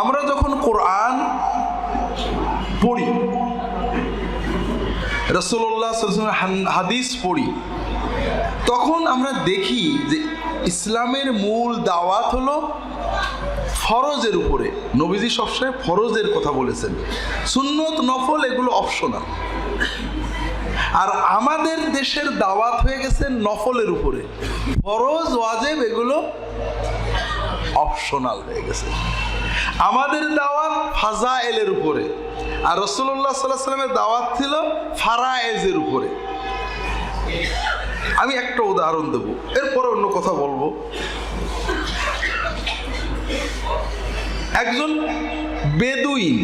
আমরা যখন কোরআন পড়ি রসুল্লাহ হাদিস পড়ি, তখন আমরা দেখি যে ইসলামের মূল দাওয়াত হলো ফরজের উপরে। নবীজি সবসময় ফরজের কথা বলেছেন। সুন্নত, নফল এগুলো অপশনাল আর আমাদের দেশের দাওয়াত হয়ে গেছে নফলের উপরে। ফরজ, ওয়াজেব এগুলো অপশনাল হয়ে গেছে। আমাদের দাওয়াত ফাজা এলের উপরে। আর রসুল্লাহ সাল্লাহ সাল্লামের দাওয়াত ছিল ফারা এজের উপরে। আমি একটা উদাহরণ দেব, এরপরে অন্য কথা বলব। একজন বেদুইন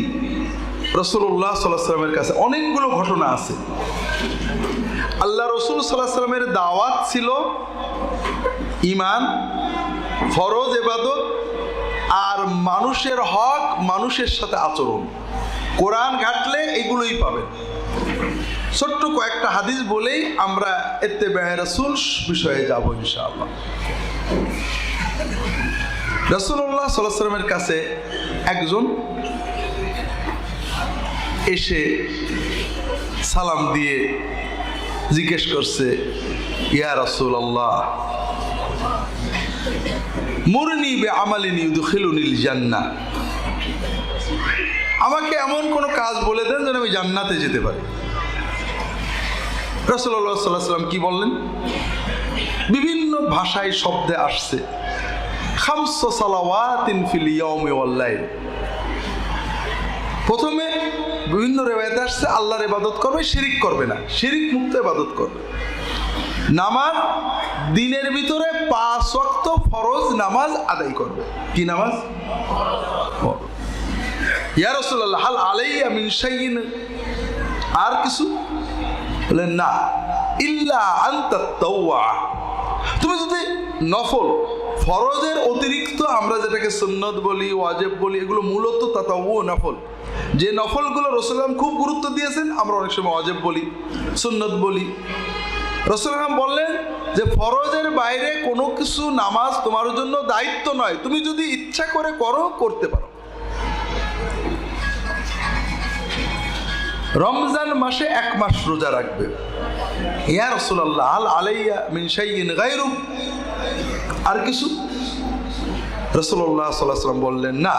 রসুল্লাহ সাল্লাহ সাল্লামের কাছে অনেকগুলো ঘটনা আছে। আল্লাহ রসুল সাল্লাহ সাল্লামের দাওয়াত ছিল ইমান, ফরজ, এবাদত আর মানুষের হক মানুষের সাথে আচরণ। কোরআন ঘাটলে এগুলোই পাবেন। ছোট্ট কয়েকটা হাদিস বলেই আমরা এতে রসুল বিষয়ে যাব ইনশাআল্লাহ। রসুল্লাহ সাল্লামের কাছে একজন এসে সালাম দিয়ে জিজ্ঞেস করছে, ইয়া রসুল আল্লাহ মুরনি বে আমালিনী দুখিলুনিল জান্না। আমাকে এমন কোনো কাজ বলে দেন যেন আমি জান্নাতে যেতে পারি। রসুল্লাহ সাল্লাহ সাল্লাম কি বললেন? বিভিন্ন ভাষায় শব্দে আসছে, খামস সালাওয়াতিন ফিল ইয়াউমি ওয়াল প্রথমে বিভিন্ন রেবায়তে আসছে, আল্লাহর ইবাদত করবে, শিরিক করবে না। শিরিক মুক্ত ইবাদত করবে। নামাজ দিনের ভিতরে পাঁচ ওয়াক্ত ফরজ নামাজ আদায় করবে। কি নামাজ? ফরজ। ইয়া রাসূলুল্লাহ, হাল আলাইয়া মিন শাইইন। আর কিছু? বলেন না। ইল্লা আনতা তাওয়া তুমি যদি নফল, ফরজের অতিরিক্ত আমরা যেটাকে সুন্নত বলি, ওয়াজেব বলি, এগুলো মূলত তাতাও নফল। যে নফলগুলো রসুলাম খুব গুরুত্ব দিয়েছেন, আমরা অনেক সময় ওয়াজেব বলি, সুন্নত বলি। রসুলাম বললেন যে, ফরজের বাইরে কোনো কিছু নামাজ তোমার জন্য দায়িত্ব নয়, তুমি যদি ইচ্ছা করে করো, করতে পারো। রমজান মাসে এক মাস রোজা রাখবে। ইয়া রসুল্লাহ আল আলাইয়া মিন শাইইন গায়রু। আর কিছু? রসুল্লাহ সাল্লাম বললেন, না,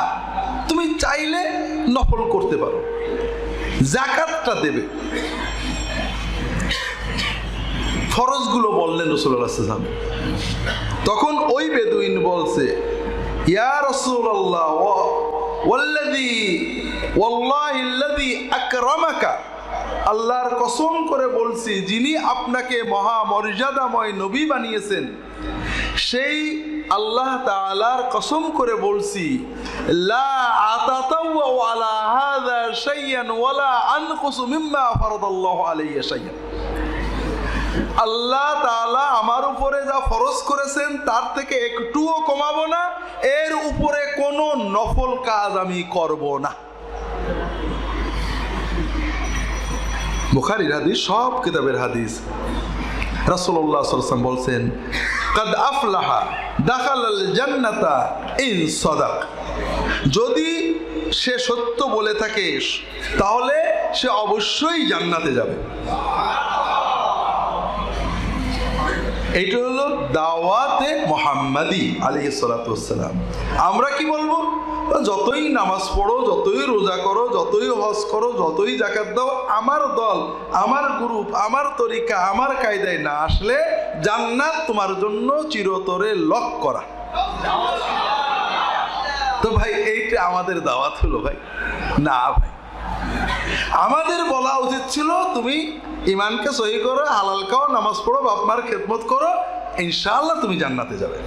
তুমি চাইলে নফল করতে পারো। জাকাতটা দেবে। ফরজগুলো বললেন রসুল্লাহ সাল্লাম তখন ওই বেদুইন বলছে আল্লাহর কসম করে বলছি, যিনি আপনাকে মহা মর্যাদাময় নবী বানিয়েছেন, সেই আল্লাহ তাআলার কসম করে বলছি, লা আলা হাযা শাইয়ান ওয়ালা আল্লাহ তাআলা আমার উপরে যা ফরজ করেছেন, তার থেকে একটুও কমাবো না, এর উপরে কোনো নফল কাজ আমি করব না। বুখারির হাদিস, সব কিতাবের হাদিস। রাসূলুল্লাহ সাল্লাল্লাহু বলছেন, কাদ আফলাহা দাখালাল জান্নাতা ইন সাদাক। যদি সে সত্য বলে থাকে, তাহলে সে অবশ্যই জান্নাতে যাবে। এইটা হলো দাওয়াতে মোহাম্মদি আলী সালাতাম আমরা কি বলব? যতই নামাজ পড়ো, যতই রোজা করো, যতই হজ করো, যতই জাকাত দাও, আমার দল, আমার গ্রুপ, আমার তরিকা, আমার কায়দায় না আসলে জান্নাত তোমার জন্য চিরতরে লক করা। তো ভাই, এইটা আমাদের দাওয়াত হলো ভাই। না ভাই। আমাদের বলা উচিত ছিল, তুমি ইমানকে সহি করো, হালাল খাও, নামাজ পড়ো বাপমার খেদমত করো ইনশাল্লাহ তুমি জান্নাতে যাবে।